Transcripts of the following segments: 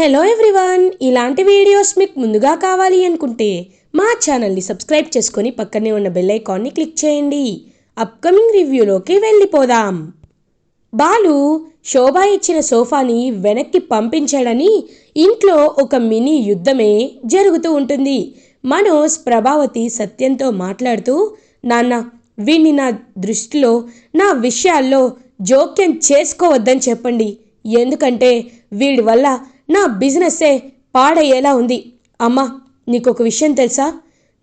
Hello everyone ఇలాంటి videos మీకు ముందుగా కావాలి అనుకుంటే మా ఛానల్ని సబ్స్క్రైబ్ చేసుకొని పక్కనే ఉన్న బెల్ ఐకాన్ని క్లిక్ చేయండి. అప్కమింగ్ రివ్యూలోకి వెళ్ళిపోదాం. బాలు శోభ ఇచ్చిన సోఫాని వెనక్కి పంపించాడని ఇంట్లో ఒక మినీ యుద్ధమే జరుగుతూ ఉంటుంది. మనోజ్ ప్రభావతి సత్యంతో మాట్లాడుతూ నాన్న వీణ్ణి నా దృష్టిలో నా విషయాల్లో జోక్యం చేసుకోవద్దని చెప్పండి. ఎందుకంటే వీడి వల్ల నా బిజినెస్సే పాడయ్యేలా ఉంది. అమ్మా నీకొక విషయం తెలుసా?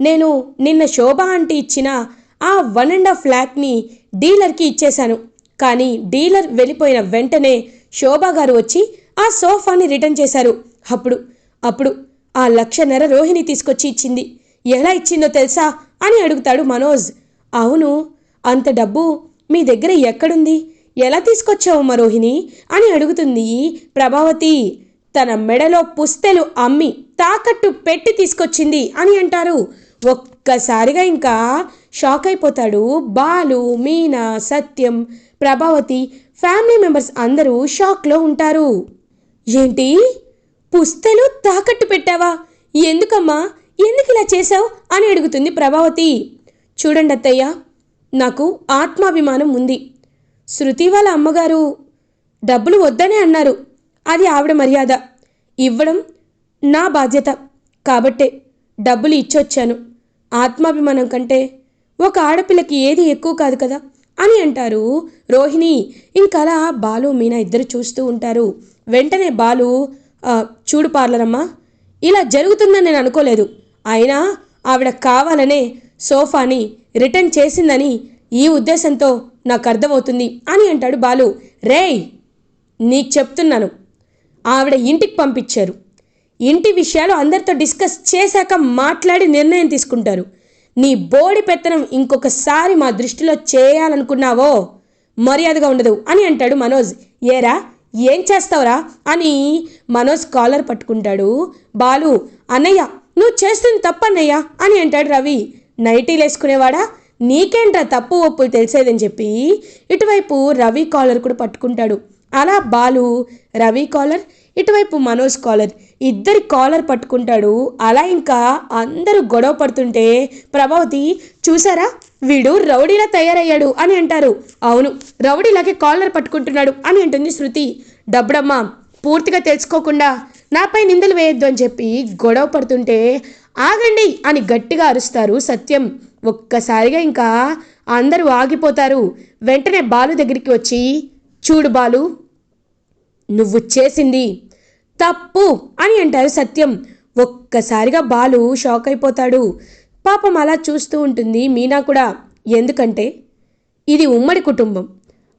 నేను నిన్న శోభ ఆంటీ ఇచ్చిన ఆ వన్ అండ్ హాఫ్ ల్యాక్ని డీలర్కి ఇచ్చేశాను. కానీ డీలర్ వెళ్ళిపోయిన వెంటనే శోభా గారు వచ్చి ఆ సోఫాని రిటర్న్ చేశారు. అప్పుడు అప్పుడు ఆ లక్షన్నర రోహిణి తీసుకొచ్చి ఇచ్చింది. ఎలా ఇచ్చిందో తెలుసా అని అడుగుతాడు మనోజ్. అవును అంత డబ్బు మీ దగ్గర ఎక్కడుంది? ఎలా తీసుకొచ్చావు రోహిణి? అని అడుగుతుంది ప్రభావతి. తన మెడలో పుస్తెలు అమ్మి తాకట్టు పెట్టి తీసుకొచ్చింది అని అంటారు. ఒక్కసారిగా ఇంకా షాక్ అయిపోతాడు. బాలు మీనా సత్యం ప్రభావతి ఫ్యామిలీ మెంబర్స్ అందరూ షాక్లో ఉంటారు. ఏంటి? పుస్తెలు తాకట్టు పెట్టావా? ఎందుకమ్మా? ఎందుకు ఇలా చేశావు? అని అడుగుతుంది ప్రభావతి. చూడండి అత్తయ్య నాకు ఆత్మాభిమానం ఉంది. శృతి వాళ్ళ అమ్మగారు డబ్బులు వద్దనే అన్నారు. అది ఆవిడ మర్యాద. ఇవ్వడం నా బాధ్యత. కాబట్టే డబ్బులు ఇచ్చొచ్చాను. ఆత్మాభిమానం కంటే ఒక ఆడపిల్లకి ఏది ఎక్కువ కాదు కదా అని అంటారు రోహిణి. ఇంకలా బాలు మీనా ఇద్దరు చూస్తూ ఉంటారు. వెంటనే బాలు చూడు పార్లరమ్మా ఇలా జరుగుతుందని నేను అనుకోలేదు. అయినా ఆవిడ కావాలనే సోఫాని రిటర్న్ చేసిందని ఈ ఉద్దేశంతో నాకు అర్థమవుతుంది అని అంటాడు బాలు. రేయ్ నీకు చెప్తున్నాను. ఆవిడ ఇంటికి పంపించారు. ఇంటి విషయాలు అందరితో డిస్కస్ చేశాక మాట్లాడి నిర్ణయం తీసుకుంటారు. నీ బోడి పెత్తనం ఇంకొకసారి మా దృష్టిలో చేయాలనుకున్నావో మర్యాదగా ఉండదు అని అంటాడు మనోజ్. ఏరా ఏం చేస్తావురా అని మనోజ్ కాలర్ పట్టుకుంటాడు. బాలు అన్నయ్య నువ్వు చేస్తుంది తప్పన్నయ్య అని అంటాడు రవి. నైటీలు వేసుకునేవాడా? నీకేంట్రా తప్పు ఒప్పులు తెలిసేదని చెప్పి? ఇటువైపు రవి కాలర్ కూడా పట్టుకుంటాడు. అలా బాలు రవి కాలర్ ఇటువైపు మనోజ్ కాలర్ ఇద్దరి కాలర్ పట్టుకుంటాడు. అలా ఇంకా అందరూ గొడవ పడుతుంటే ప్రభావతి చూసారా? వీడు రౌడీలా తయారయ్యాడు అని అంటారు. అవును రౌడీలాగే కాలర్ పట్టుకుంటున్నాడు అని అంటుంది శృతి. డబ్బుడమ్మ పూర్తిగా తెలుసుకోకుండా నాపై నిందలు వేయొద్దు అని చెప్పి గొడవ పడుతుంటే ఆగండి అని గట్టిగా అరుస్తారు సత్యం. ఒక్కసారిగా ఇంకా అందరూ ఆగిపోతారు. వెంటనే బాలు దగ్గరికి వచ్చి చూడు బాలు నువ్వు చేసింది తప్పు అని అంటారు సత్యం. ఒక్కసారిగా బాలు షాక్ అయిపోతాడు. పాపం అలా చూస్తూ ఉంటుంది మీనా కూడా. ఎందుకంటే ఇది ఉమ్మడి కుటుంబం.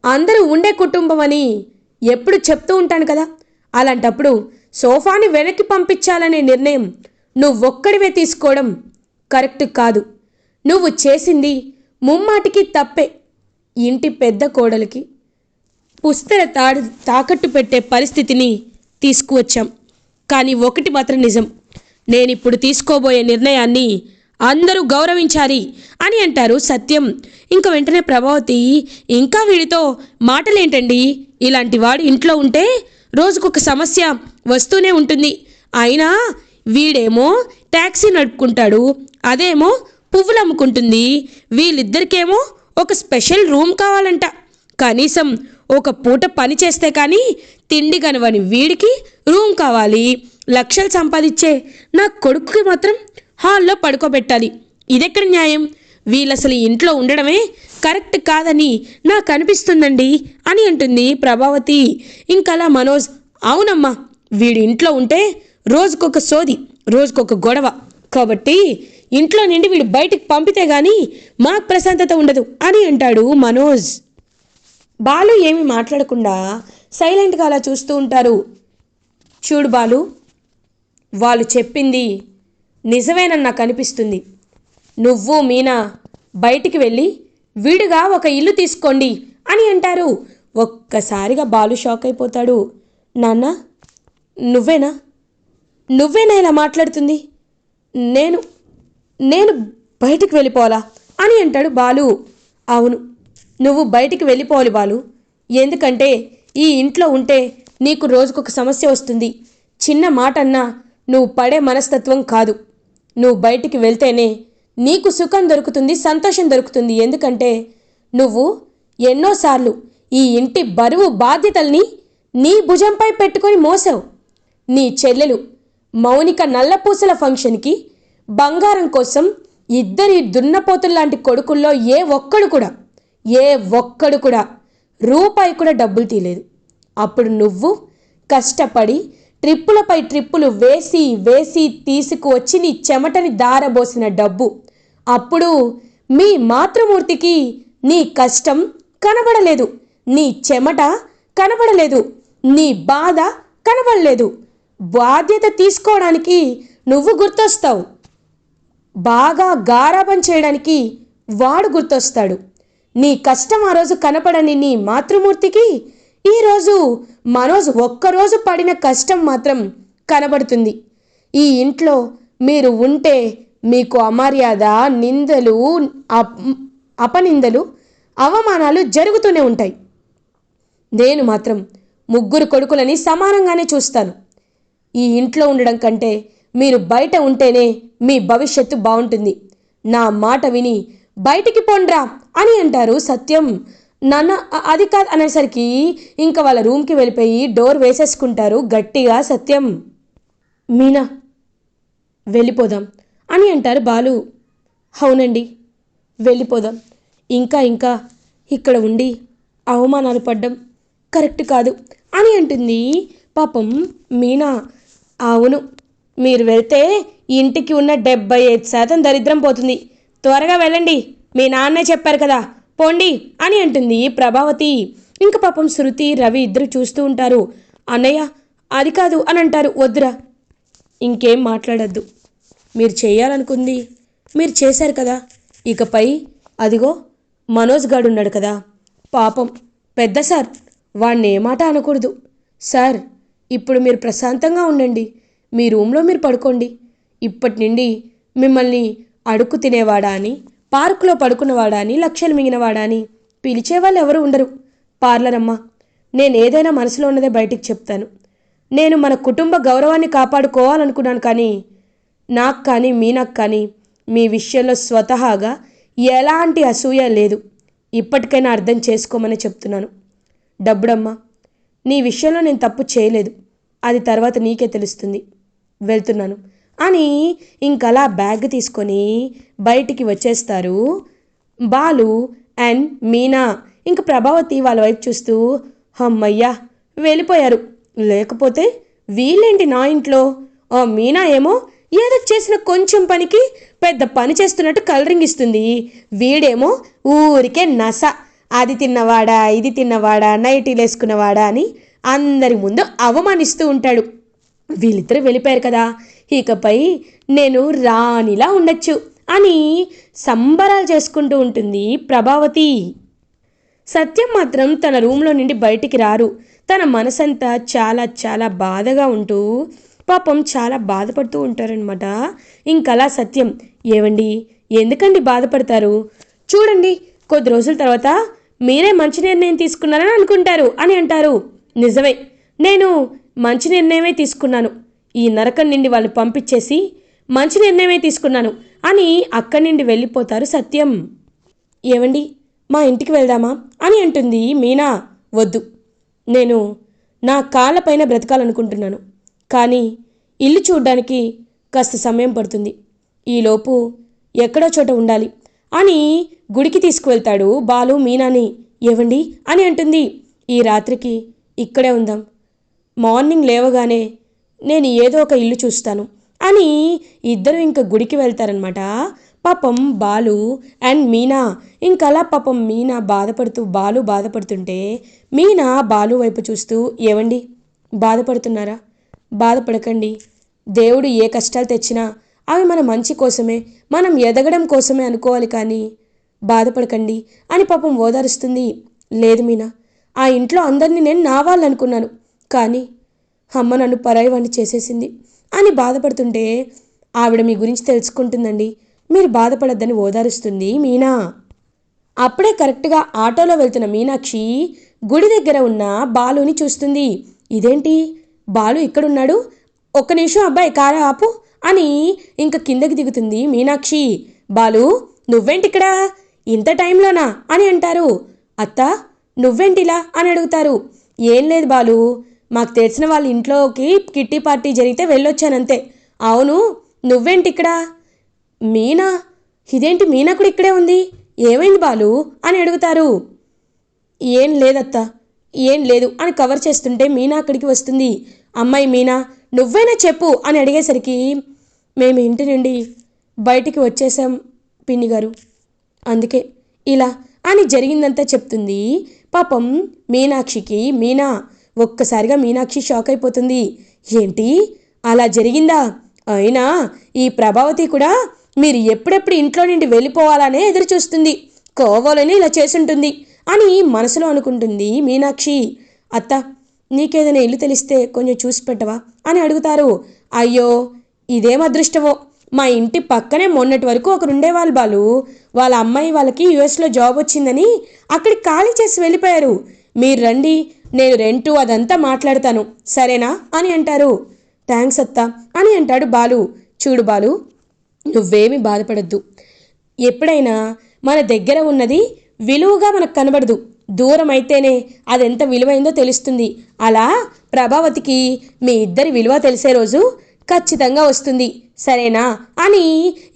అందరూ ఉండే కుటుంబం అని ఎప్పుడు చెప్తూ ఉంటాను కదా. అలాంటప్పుడు సోఫాని వెనక్కి పంపించాలనే నిర్ణయం నువ్వొక్కడివే తీసుకోవడం కరెక్ట్ కాదు. నువ్వు చేసింది ముమ్మాటికి తప్పే. ఇంటి పెద్ద కోడలికి పుస్తర తాడు తాకట్టు పెట్టే పరిస్థితిని తీసుకువచ్చాం. కానీ ఒకటి మాత్రం నిజం. నేనిప్పుడు తీసుకోబోయే నిర్ణయాన్ని అందరూ గౌరవించాలి అని అంటారు సత్యం. ఇంకా వెంటనే ప్రభావతి ఇంకా వీడితో మాటలేంటండి? ఇలాంటి వాడు ఇంట్లో ఉంటే రోజుకొక సమస్య వస్తూనే ఉంటుంది. అయినా వీడేమో ట్యాక్సీ నడుపుకుంటాడు అదేమో పువ్వులు అమ్ముకుంటుంది వీళ్ళిద్దరికేమో ఒక స్పెషల్ రూమ్ కావాలంట. కనీసం ఒక పూట పని చేస్తే కానీ తిండి కనవని వీడికి రూమ్ కావాలి. లక్షలు సంపాదించే నా కొడుకుకి మాత్రం హాల్లో పడుకోబెట్టాలి. ఇదెక్కడ న్యాయం? వీళ్ళు అసలు ఇంట్లో ఉండడమే కరెక్ట్ కాదని నాకు అనిపిస్తుందండి అని అంటుంది ప్రభావతి. ఇంకలా మనోజ్ అవునమ్మా వీడి ఇంట్లో ఉంటే రోజుకొక సోది రోజుకొక గొడవ. కాబట్టి ఇంట్లో నుండి వీడు బయటికి పంపితే గాని మాకు ప్రశాంతత ఉండదు అని అంటాడు మనోజ్. బాలు ఏమి మాట్లాడకుండా సైలెంట్గా అలా చూస్తూ ఉంటారు. చూడు బాలు వాళ్ళు చెప్పింది నిజమేనని నాకు అనిపిస్తుంది నువ్వు మీనా బయటికి వెళ్ళి విడిగా ఒక ఇల్లు తీసుకోండి అని అంటారు. ఒక్కసారిగా బాలు షాక్ అయిపోతాడు. నాన్న నువ్వేనా? నువ్వేనా ఇలా మాట్లాడుతుంది? నేను నేను బయటికి వెళ్ళిపోవాలా అని అంటాడు బాలు. అవును నువ్వు బయటికి వెళ్ళిపోవాలి బాలు. ఎందుకంటే ఈ ఇంట్లో ఉంటే నీకు రోజుకొక సమస్య వస్తుంది. చిన్న మాట అన్నా నువ్వు పడే మనస్తత్వం కాదు. నువ్వు బయటికి వెళ్తేనే నీకు సుఖం దొరుకుతుంది సంతోషం దొరుకుతుంది. ఎందుకంటే నువ్వు ఎన్నోసార్లు ఈ ఇంటి బరువు బాధ్యతల్ని నీ భుజంపై పెట్టుకొని మోసావు. నీ చెల్లెలు మౌనిక నల్లపూసల ఫంక్షన్కి బంగారం కోసం ఇద్దరి దున్నపోతుల్లాంటి కొడుకుల్లో ఏ ఒక్కడు కూడా ఏ ఒక్కడు కూడా రూపాయి కూడా డబ్బులు తీయలేదు. అప్పుడు నువ్వు కష్టపడి ట్రిప్పులపై ట్రిప్పులు వేసి వేసి తీసుకువచ్చి నీ చెమటని దారబోసిన డబ్బు. అప్పుడు మీ మాతృమూర్తికి నీ కష్టం కనబడలేదు. నీ చెమట కనబడలేదు. నీ బాధ కనబడలేదు. బాధ్యత తీసుకోవడానికి నువ్వు గుర్తొస్తావు. బాగా గారాబం చేయడానికి వాడు గుర్తొస్తాడు. నీ కష్టం ఆ రోజు కనపడని నీ మాతృమూర్తికి ఈరోజు మనోజ్ ఒక్కరోజు పడిన కష్టం మాత్రం కనబడుతుంది. ఈ ఇంట్లో మీరు ఉంటే మీకు అమర్యాద నిందలు అప్- అపనిందలు అవమానాలు జరుగుతూనే ఉంటాయి. నేను మాత్రం ముగ్గురు కొడుకులని సమానంగానే చూస్తాను. ఈ ఇంట్లో ఉండడం కంటే మీరు బయట ఉంటేనే మీ భవిష్యత్తు బాగుంటుంది. నా మాట విని బయటికి పొండ్రా అని అంటారు సత్యం. నాన్న అది కాదు అనేసరికి ఇంకా వాళ్ళ రూమ్కి వెళ్ళిపోయి డోర్ వేసేసుకుంటారు గట్టిగా సత్యం. మీనా వెళ్ళిపోదాం అని అంటారు బాలు. అవునండి వెళ్ళిపోదాం. ఇంకా ఇంకా ఇక్కడ ఉండి అవమానాలు పడ్డం కరెక్ట్ కాదు అని అంటుంది పాపం మీనా. అవును మీరు వెళ్తే ఇంటికి ఉన్న డెబ్బై ఐదు శాతం దరిద్రం పోతుంది. త్వరగా వెళ్ళండి. మీ నాన్నే చెప్పారు కదా. పోండి అని అంటుంది ప్రభావతి. ఇంక పాపం శృతి రవి ఇద్దరు చూస్తూ ఉంటారు. అన్నయ్య అది కాదు అని అంటారు వద్దురా. ఇంకేం మాట్లాడద్దు. మీరు చేయాలనుకుంది. మీరు చేశారు కదా. ఇకపై అదిగో మనోజ్ గాడు ఉన్నాడు కదా. పాపం. పెద్ద సార్ వాణ్ణి ఏమాట మాట అనకూడదు. సార్ ఇప్పుడు మీరు ప్రశాంతంగా ఉండండి. మీ రూమ్లో మీరు పడుకోండి. ఇప్పటి నుండి మిమ్మల్ని అడుక్కు తినేవాడా అని పార్కులో పడుకున్నవాడా అని లక్షలు మింగినవాడా అని పిలిచేవాళ్ళు ఎవరు ఉండరు. పార్లర్ అమ్మా నేను ఏదైనా మనసులో ఉన్నదే బయటికి చెప్తాను. నేను మన కుటుంబ గౌరవాన్ని కాపాడుకోవాలనుకున్నాను కానీ నాకు కానీ మీనాకు కానీ మీ విషయంలో స్వతహాగా ఎలాంటి అసూయ లేదు. ఇప్పటికైనా అర్థం చేసుకోమని చెప్తున్నాను. డబ్బుడమ్మా నీ విషయంలో నేను తప్పు చేయలేదు. అది తర్వాత నీకే తెలుస్తుంది. వెళ్తున్నాను. అని ఇంకలా బ్యాగ్ తీసుకొని బయటికి వచ్చేస్తారు. బాలు అండ్ మీనా ఇంక ప్రభావతి వాళ్ళ వైపు చూస్తూ హమ్మయ్యా వెళ్ళిపోయారు. లేకపోతే వీళ్ళేంటి నా ఇంట్లో? ఆ మీనా ఏమో ఏదో చేసిన కొంచెం పనికి పెద్ద పని చేస్తున్నట్టు కలరింగ్ ఇస్తుంది. వీడేమో ఊరికే నస. అది తిన్నవాడా ఇది తిన్నవాడా నైటీలు వేసుకున్నవాడా అని అందరి ముందు అవమానిస్తూ ఉంటాడు. వీళ్ళిద్దరూ వెళ్ళిపోయారు కదా. ఇకపై నేను రాణిలా ఉండొచ్చు అని సంబరాలు చేసుకుంటూ ఉంటుంది ప్రభావతి. సత్యం మాత్రం తన రూమ్లో నుండి బయటికి రారు. తన మనసంతా చాలా చాలా బాధగా ఉంటూ పాపం చాలా బాధపడుతూ ఉంటారనమాట ఇంకలా సత్యం ఏవండి ఎందుకండి బాధపడతారు? చూడండి కొద్ది రోజుల తర్వాత మీరే మంచి నిర్ణయం తీసుకున్నారని అనుకుంటారు అని అంటారు. నిజమే నేను మంచి నిర్ణయమే తీసుకున్నాను. ఈ నరకం నుండి వాళ్ళు పంపించేసి మంచి నిర్ణయమే తీసుకున్నాను. అని అక్కడి నుండి వెళ్ళిపోతారు సత్యం. ఏవండి? మా ఇంటికి వెళ్దామా? అని అంటుంది మీనా. వద్దు. నేను నా కాళ్ళపైన బ్రతకాలనుకుంటున్నాను. కానీ ఇల్లు చూడ్డానికి కాస్త సమయం పడుతుంది. ఈలోపు ఎక్కడో చోట ఉండాలి అని గుడికి తీసుకువెళ్తాడు బాలు మీనాని. ఏవండి? అని అంటుంది. ఈ రాత్రికి ఇక్కడే ఉందాం. మార్నింగ్ లేవగానే నేను ఏదో ఒక ఇల్లు చూస్తాను అని ఇద్దరు ఇంకా గుడికి వెళ్తారనమాట పాపం బాలు అండ్ మీనా ఇంకలా పాపం మీనా బాధపడుతూ బాలు బాధపడుతుంటే మీనా బాలు వైపు చూస్తూ ఏవండి? బాధపడుతున్నారా? బాధపడకండి. దేవుడు ఏ కష్టాలు తెచ్చినా అవి మన మంచి కోసమే మనం ఎదగడం కోసమే అనుకోవాలి కానీ బాధపడకండి అని పాపం ఓదారుస్తుంది. లేదు మీనా ఆ ఇంట్లో అందరినీ నేను నా వాళ్ళనుకున్నాను కానీ అమ్మ నన్ను పరాయివాణ్ణి చేసేసింది అని బాధపడుతుంటే ఆవిడ మీ గురించి తెలుసుకుంటుందండి. మీరు బాధపడద్దని ఓదారుస్తుంది మీనా. అప్పుడే కరెక్ట్గా ఆటోలో వెళ్తున్న మీనాక్షి గుడి దగ్గర ఉన్న బాలుని చూస్తుంది. ఇదేంటి? బాలు ఇక్కడున్నాడు? ఒక్క నిమిషం అబ్బాయి కారా ఆపు అని ఇంక కిందకి దిగుతుంది మీనాక్షి. బాలు నువ్వేంటిక్కడ? ఇంత టైంలోనా అని అంటారు. అత్త నువ్వేంటిలా అని అడుగుతారు. ఏం లేదు బాలు మాకు తెలిసిన వాళ్ళ ఇంట్లోకి కిట్టి పార్టీ జరిగితే వెళ్ళొచ్చానంతే. అవును నువ్వేంటి ఇక్కడ? మీనా? ఇదేంటి మీనా కూడా ఇక్కడే ఉంది? ఏమైంది బాలు? అని అడుగుతారు. ఏం లేదత్తా ఏం లేదు అని కవర్ చేస్తుంటే మీనా అక్కడికి వస్తుంది. అమ్మాయి మీనా నువ్వైనా చెప్పు అని అడిగేసరికి మేము ఇంటి నుండి బయటికి వచ్చేసాం పిన్ని గారు. అందుకే ఇలా అని జరిగిందంతా చెప్తుంది. పాపం మీనాక్షికి మీనా ఒక్కసారిగా మీనాక్షి షాక్ అయిపోతుంది. ఏంటి? అలా జరిగిందా? అయినా ఈ ప్రభావతి కూడా మీరు ఎప్పుడెప్పుడు ఇంట్లో నుండి వెళ్ళిపోవాలనే ఎదురు చూస్తుంది కోవాలని ఇలా చేసుంటుంది అని మనసులో అనుకుంటుంది మీనాక్షి. అత్త నీకేదైనా ఇల్లు తెలిస్తే కొంచెం చూసి పెట్టవా అని అడుగుతారు. అయ్యో ఇదేం అదృష్టమో. మా ఇంటి పక్కనే మొన్నటి వరకు ఒకరు ఉండేవాళ్ళు బాలు. వాళ్ళ అమ్మాయి వాళ్ళకి యుఎస్లో జాబ్ వచ్చిందని అక్కడికి ఖాళీ చేసి వెళ్ళిపోయారు. మీరు రండి నేను రెంటు అదంతా మాట్లాడతాను. సరేనా? అని అంటారు. థ్యాంక్స్ అత్త. అని అంటాడు బాలు. చూడు బాలు నువ్వేమీ బాధపడద్దు. ఎప్పుడైనా మన దగ్గర ఉన్నది విలువగా మనకు కనబడదు. దూరం అయితేనే అదెంత విలువైందో తెలుస్తుంది. అలా ప్రభావతికి మీ ఇద్దరి విలువ తెలిసే రోజు ఖచ్చితంగా వస్తుంది. సరేనా? అని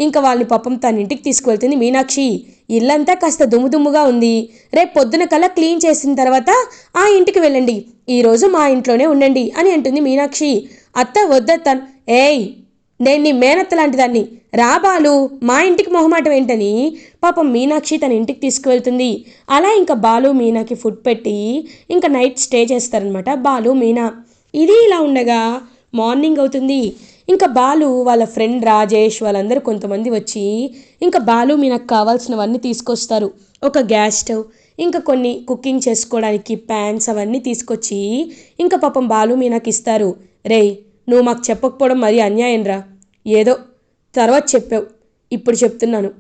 ఇంకా వాళ్ళని పాపం తన ఇంటికి తీసుకువెళ్తుంది మీనాక్షి. ఇల్లంతా కాస్త దుమ్ము దుమ్ముగా ఉంది. రేపు పొద్దున కల్లా క్లీన్ చేసిన తర్వాత ఆ ఇంటికి వెళ్ళండి. ఈరోజు మా ఇంట్లోనే ఉండండి అని అంటుంది మీనాక్షి. అత్త వద్దత్త ఏయ్ నేను నీ మేనత్త లాంటిదాన్ని. రాబాలు మా ఇంటికి మొహమాటం ఏంటని? పాపం మీనాక్షి తన ఇంటికి తీసుకువెళ్తుంది. అలా ఇంకా బాలు మీనాకి ఫుడ్ పెట్టి ఇంకా నైట్ స్టే చేస్తారనమాట బాలు మీనా. ఇది ఇలా ఉండగా మార్నింగ్ అవుతుంది. ఇంకా బాలు వాళ్ళ ఫ్రెండ్ రాజేష్ వాళ్ళందరూ కొంతమంది వచ్చి ఇంకా బాలు మీనకు కావాల్సినవన్నీ తీసుకొస్తారు. ఒక గ్యాస్ స్టవ్ ఇంకా కొన్ని కుకింగ్ చేసుకోవడానికి ప్యాన్స్ అవన్నీ తీసుకొచ్చి ఇంకా పాపం బాలు మీనాకి ఇస్తారు. రేయ్ నువ్వు మాకు చెప్పకపోవడం మరీ అన్యాయం రా. ఏదో తర్వాత చెప్పావు. ఇప్పుడు చెప్తున్నాను.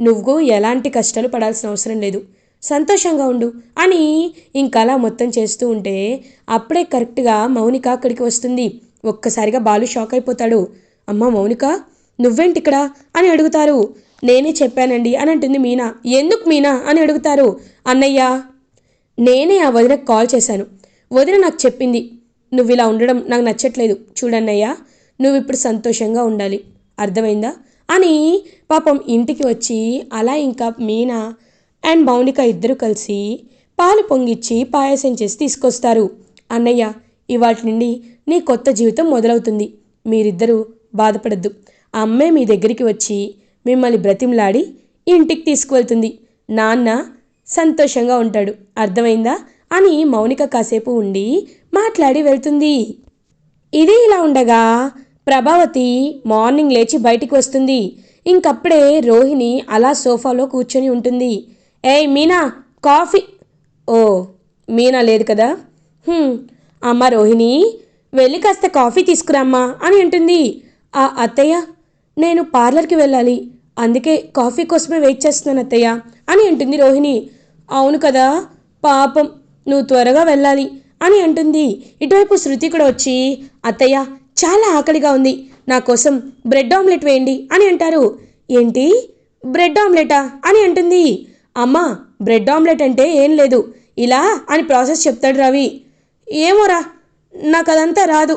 నువ్వు ఎలాంటి కష్టాలు పడాల్సిన అవసరం లేదు. సంతోషంగా ఉండు. అని ఇంకలా మొత్తం చేస్తూ ఉంటే అప్పుడే కరెక్ట్గా మౌనిక అక్కడికి వస్తుంది. ఒక్కసారిగా బాలు షాక్ అయిపోతాడు. అమ్మ మౌనిక నువ్వేంటి ఇక్కడ అని అడుగుతారు. నేనే చెప్పానండి అని అంటుంది మీనా. ఎందుకు మీనా? అని అడుగుతారు. అన్నయ్య నేనే ఆ వదినకు కాల్ చేశాను. వదిన నాకు చెప్పింది. నువ్వు ఇలా ఉండడం నాకు నచ్చట్లేదు. చూడన్నయ్యా నువ్వు ఇప్పుడు సంతోషంగా ఉండాలి. అర్థమైందా? అని పాపం ఇంటికి వచ్చి అలా ఇంకా మీనా అండ్ మౌనిక ఇద్దరు కలిసి పాలు పొంగిచ్చి పాయసం చేసి తీసుకొస్తారు. అన్నయ్య ఇవాటి నుండి నీ కొత్త జీవితం మొదలవుతుంది. మీరిద్దరూ బాధపడద్దు. ఆ అమ్మే మీ దగ్గరికి వచ్చి మిమ్మల్ని బ్రతిమలాడి ఇంటికి తీసుకువెళ్తుంది. నాన్న సంతోషంగా ఉంటాడు. అర్థమైందా? అని మౌనిక కాసేపు ఉండి మాట్లాడి వెళ్తుంది. ఇది ఇలా ఉండగా ప్రభావతి మార్నింగ్ లేచి బయటికి వస్తుంది. ఇంకప్పుడే రోహిణి అలా సోఫాలో కూర్చొని ఉంటుంది. ఏయ్ మీనా కాఫీ. ఓ మీనా లేదు కదా? అమ్మ రోహిణి వెళ్ళి కాస్త కాఫీ తీసుకురామ్మా అని అంటుంది. ఆ అత్తయ్య నేను పార్లర్కి వెళ్ళాలి అందుకే కాఫీ కోసమే వెయిట్ చేస్తున్నాను అత్తయ్య అని అంటుంది రోహిణి. అవును కదా పాపం నువ్వు త్వరగా వెళ్ళాలి అని అంటుంది. ఇటువైపు శృతి కూడా వచ్చి అత్తయ్య చాలా ఆకలిగా ఉంది నా కోసం బ్రెడ్ ఆమ్లెట్ వేయండి అని అంటారు. ఏంటి? బ్రెడ్ ఆమ్లెటా అని అంటుంది. అమ్మా బ్రెడ్ ఆమ్లెట్ అంటే ఏం లేదు ఇలా అని ప్రాసెస్ చెప్తాడు రవి. ఏమోరా నాకు అదంతా రాదు.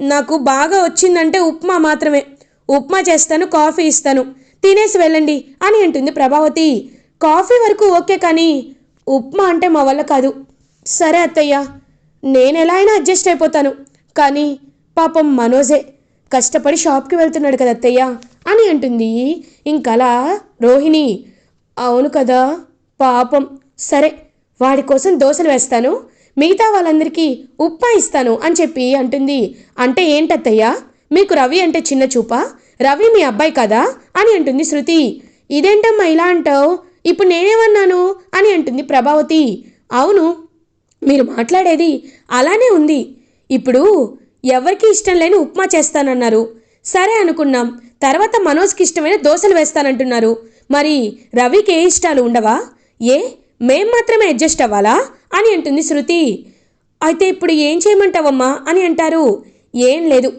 నాకు బాగా వచ్చిందంటే ఉప్మా మాత్రమే. ఉప్మా చేస్తాను కాఫీ ఇస్తాను. తినేసి వెళ్ళండి అని అంటుంది ప్రభావతి. కాఫీ వరకు ఓకే కానీ ఉప్మా అంటే మా వల్ల కాదు. సరే అత్తయ్య నేను ఎలా అయినా అడ్జస్ట్ అయిపోతాను. కానీ పాపం మనోజే కష్టపడి షాప్కి వెళ్తున్నాడు కదా అత్తయ్య అని అంటుంది. ఇంకలా రోహిణి అవును కదా పాపం. సరే వాడి కోసం దోశలు వేస్తాను. మిగతా వాళ్ళందరికీ ఉప్మా ఇస్తాను అని చెప్పి అంటుంది. అంటే ఏంటత్తయ్యా? మీకు రవి అంటే చిన్న చూపా? రవి మీ అబ్బాయి కదా? అని అంటుంది శృతి. ఇదేంటమ్మా ఇలా అంటావు? ఇప్పుడు నేనేమన్నాను? అని అంటుంది ప్రభావతి. అవును మీరు మాట్లాడేది అలానే ఉంది. ఇప్పుడు ఎవరికి ఇష్టం లేని ఉప్మా చేస్తానన్నారు. సరే అనుకున్నాం. తర్వాత మనోజ్కి ఇష్టమైన దోశలు వేస్తానంటున్నారు. మరి రవికి ఏ ఇష్టాలు ఉండవా? ఏ? మేం మాత్రమే అడ్జస్ట్ అవ్వాలా? అని అంటుంది శృతి. అయితే ఇప్పుడు ఏం చేయమంటావమ్మా? అని అంటారు. ఏం లేదు.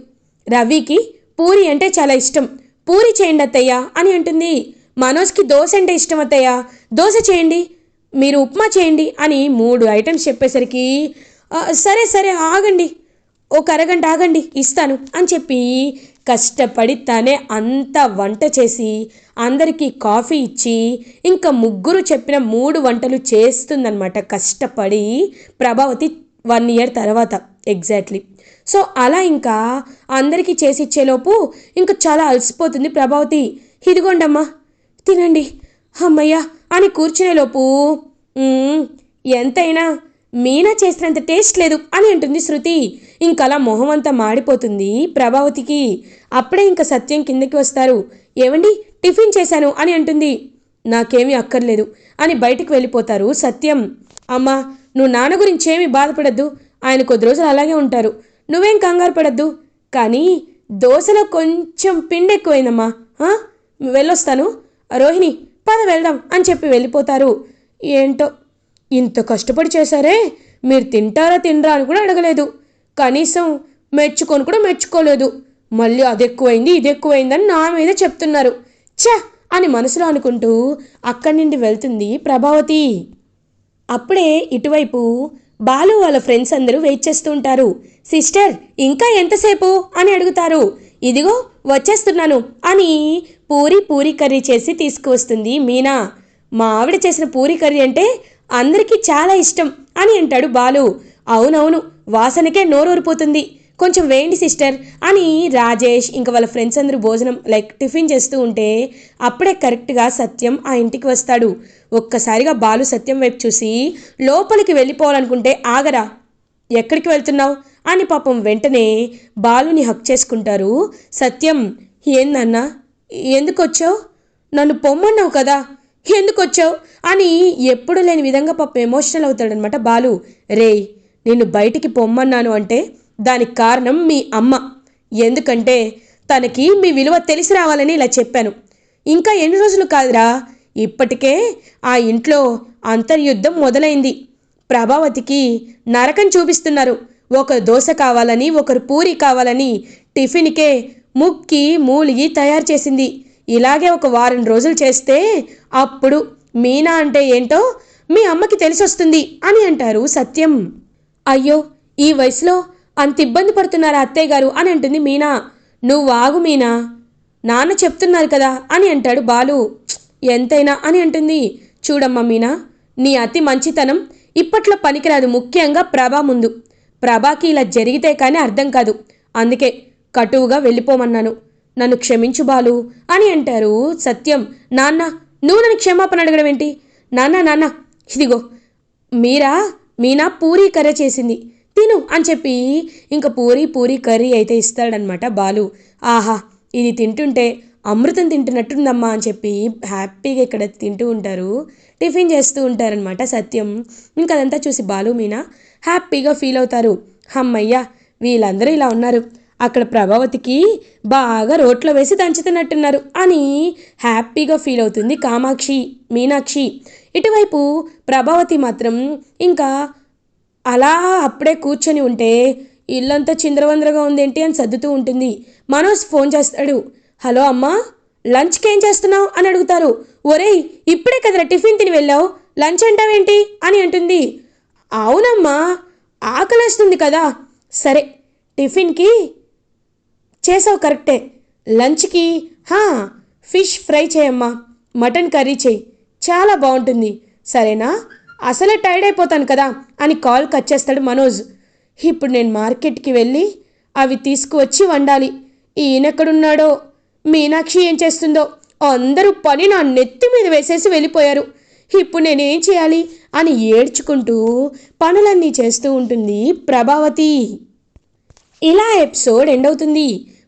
రవికి పూరి అంటే చాలా ఇష్టం. పూరి చేయండి అత్తయ్య అని అంటుంది. మనోజ్కి దోశ అంటే ఇష్టం అత్తయ్య. దోశ చేయండి. మీరు ఉప్మా చేయండి అని మూడు ఐటమ్స్ చెప్పేసరికి సరే సరే ఆగండి. ఒక అరగంట ఆగండి ఇస్తాను అని చెప్పి కష్టపడి తనే అంత వంట చేసి అందరికీ కాఫీ ఇచ్చి ఇంకా ముగ్గురు చెప్పిన మూడు వంటలు చేస్తుందన్నమాట. కష్టపడి ప్రభావతి వన్ ఇయర్ తర్వాత. ఎగ్జాక్ట్లీ. సో అలా ఇంకా అందరికీ చేసి ఇచ్చేలోపు ఇంకా చాలా అలసిపోతుంది ప్రభావతి. ఇదిగోండమ్మా తినండి. అమ్మయ్య అని కూర్చునేలోపు ఎంతైనా మీనా చేసినంత టేస్ట్ లేదు అని అంటుంది శృతి. ఇంకలా మొహం అంతా మాడిపోతుంది ప్రభావతికి. అప్పుడే ఇంకా సత్యం కిందకి వస్తారు. ఏమండి టిఫిన్ చేశాను అని అంటుంది. నాకేమీ అక్కర్లేదు అని బయటికి వెళ్ళిపోతారు సత్యం. అమ్మా నువ్వు నాన్న గురించి ఏమీ బాధపడద్దు. ఆయన కొద్ది రోజులు అలాగే ఉంటారు. నువ్వేం కంగారు పడద్దు. కానీ దోశలో కొంచెం పిండి ఎక్కువైందమ్మా. వెళ్ళొస్తాను. రోహిణి పద వెళ్దాం అని చెప్పి వెళ్ళిపోతారు. ఏంటో ఇంత కష్టపడి చేశారే? మీరు తింటారా తినరా అని కూడా అడగలేదు. కనీసం మెచ్చుకొని కూడా మెచ్చుకోలేదు. మళ్ళీ అది ఎక్కువైంది ఇది ఎక్కువైందని నా మీద చెప్తున్నారు. ఛ! అని మనసులో అనుకుంటూ అక్కడి నుండి వెళ్తుంది ప్రభావతి. అప్పుడే ఇటువైపు బాలు వాళ్ళ ఫ్రెండ్స్ అందరూ వెయిట్ చేస్తూ ఉంటారు. సిస్టర్ ఇంకా ఎంతసేపు? అని అడుగుతారు. ఇదిగో వచ్చేస్తున్నాను అని పూరి పూరి కర్రీ చేసి తీసుకువస్తుంది మీనా. మా ఆవిడ చేసిన పూరి కర్రీ అంటే అందరికీ చాలా ఇష్టం అని అంటాడు బాలు. అవునవును వాసనకే నోరూరిపోతుంది. కొంచెం వేయండి సిస్టర్ అని రాజేష్ ఇంకా వాళ్ళ ఫ్రెండ్స్ అందరూ భోజనం లైక్ టిఫిన్ చేస్తూ ఉంటే అప్పుడే కరెక్ట్గా సత్యం ఆ ఇంటికి వస్తాడు. ఒక్కసారిగా బాలు సత్యం వైపు చూసి లోపలికి వెళ్ళిపోవాలనుకుంటే ఆగరా? ఎక్కడికి వెళ్తున్నావు? అని పాపం వెంటనే బాలుని హక్ చేసుకుంటారు. సత్యం ఏందన్నా? ఎందుకు వచ్చావు నన్ను పొమ్మన్నావు కదా? ఎందుకు వచ్చావు అని ఎప్పుడు లేని విధంగా పాపం ఎమోషనల్ అవుతాడనమాట బాలు. రేయ్ నిన్ను బయటికి పొమ్మన్నాను అంటే దానికి కారణం మీ అమ్మ. ఎందుకంటే తనకి మీ విలువ తెలిసి రావాలని ఇలా చెప్పాను. ఇంకా ఎన్ని రోజులు కాదురా? ఇప్పటికే ఆ ఇంట్లో అంతర్యుద్ధం మొదలైంది. ప్రభావతికి నరకం చూపిస్తున్నారు. ఒకరు దోశ కావాలని ఒకరు పూరి కావాలని టిఫిన్కే ముక్కి మూలిగి తయారు చేసింది. ఇలాగే ఒక వారం రోజులు చేస్తే అప్పుడు మీనా అంటే ఏంటో మీ అమ్మకి తెలిసొస్తుంది అని అంటారు సత్యం. అయ్యో ఈ వయసులో అంత ఇబ్బంది పడుతున్నారా అత్తయ్య గారు అని అంటుంది మీనా. నువ్వు ఆగు మీనా. నాన్న చెప్తున్నారు కదా అని అంటాడు బాలు. ఎంతైనా అని అంటుంది. చూడమ్మా మీనా నీ అతి మంచితనం ఇప్పట్లో పనికిరాదు ముఖ్యంగా ప్రభా ముందు. ప్రభాకి ఇలా జరిగితే కానీ అర్థం కాదు. అందుకే కటువుగా వెళ్ళిపోమన్నాను. నన్ను క్షమించు బాలు అని అంటారు సత్యం. నాన్న నువ్వు నన్ను క్షమాపణ అడగడం ఏంటి? నాన్న నాన్న ఇదిగో మీరా మీనా పూరీ కర్రీ చేసింది. తిను అని చెప్పి ఇంకా పూరి పూరి కర్రీ అయితే ఇస్తాడనమాట బాలు. ఆహా ఇది తింటుంటే అమృతం తింటున్నట్టుందమ్మా అని చెప్పి హ్యాపీగా ఇక్కడ తింటూ ఉంటారు. టిఫిన్ చేస్తూ ఉంటారనమాట సత్యం. ఇంకా అదంతా చూసి బాలు మీనా హ్యాపీగా ఫీల్ అవుతారు. అమ్మయ్యా వీళ్ళందరూ ఇలా ఉన్నారు. అక్కడ ప్రభావతికి బాగా రోట్లో వేసి దంచుతున్నట్టున్నారు అని హ్యాపీగా ఫీల్ అవుతుంది కామాక్షి మీనాక్షి. ఇటువైపు ప్రభావతి మాత్రం ఇంకా అలా అప్పుడే కూర్చొని ఉంటే ఇల్లంతా చిందరవందరగా ఉందేంటి అని సర్దుతూ ఉంటుంది. మనోజ్ ఫోన్ చేస్తాడు. హలో అమ్మా లంచ్కి ఏం చేస్తున్నావు అని అడుగుతారు. ఒరేయ్ ఇప్పుడే కదరా టిఫిన్ తిని వెళ్ళావు? లంచ్ అంటావేంటి అని అంటుంది. అవునమ్మా ఆకలేస్తుంది కదా. సరే టిఫిన్కి చేసావు కరెక్టే. లంచ్కి హా ఫిష్ ఫ్రై చేయమ్మా. మటన్ కర్రీ చేయి. చాలా బాగుంటుంది. సరేనా? అసలే టైర్డ్ అయిపోతాను కదా అని కాల్ కట్ చేస్తాడు మనోజ్. ఇప్పుడు నేను మార్కెట్కి వెళ్ళి అవి తీసుకువచ్చి వండాలి. ఈయనెక్కడున్నాడో? మీనాక్షి ఏం చేస్తుందో? అందరూ పని నా నెత్తి మీద వేసేసి వెళ్ళిపోయారు. ఇప్పుడు నేనేం చేయాలి అని ఏడ్చుకుంటూ పనులన్నీ చేస్తూ ఉంటుంది ప్రభావతి. ఇలా ఎపిసోడ్ ఎండ్ అవుతుంది.